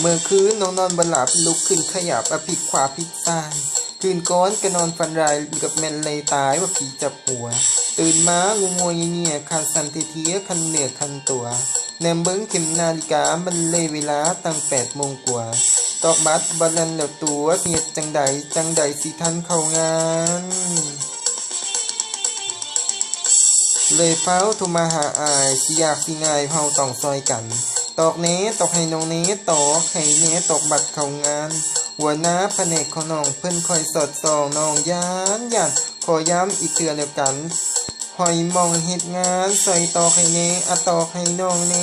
เมื่อคืนน้องนอนบนหลับลุกขึ้นขยับอภิขวาพิกซ้ายคืนก้อนก็นอนฝันรายกับแมนเลยตายว่าผีจับหัว ตื่นมางูงวยเงียคันสันเทเทียคันเหนือคันตัวแนมเบิ้งเข็มนาฬิกามันเลยเวลาตั้งแปดโมงกว่า ตอกบัตรบัลลันแล้วตัวเสียดจังใดจังใดสิทันเข้างานเลยเฝ้าโทุมาหาอายสิอยากสิง่ายเฮาต้องซอยกัน ตอกเนตอกให้น้องเนตอกให้เน้ตอกบัตรเขางาน หัวหน้าแผนกของน้องเพิ่นคอยสอดส่องน้องยานยานขอย้ำอีกเตือนแล้วกันหอยมองเฮ็ดงานใส่ตอกให้เนอะตอกให้น้องเน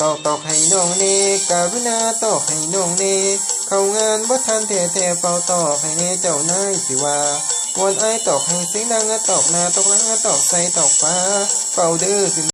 ตอกตอกให้น้องเนการุณาตอกให้น้องเนเข้างานบ่ทันแท้แท้เฝ้าตอกให้เนเจ้านายสิว่าวนไอตอกให้เสียงดังอะตอกหน้าตอกหลังอะตอกใส่ตอกฟ้า เฝ้าเด้อขึ้น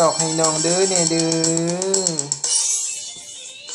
ตอกให้น้องเด้อเนี่ยเด้อ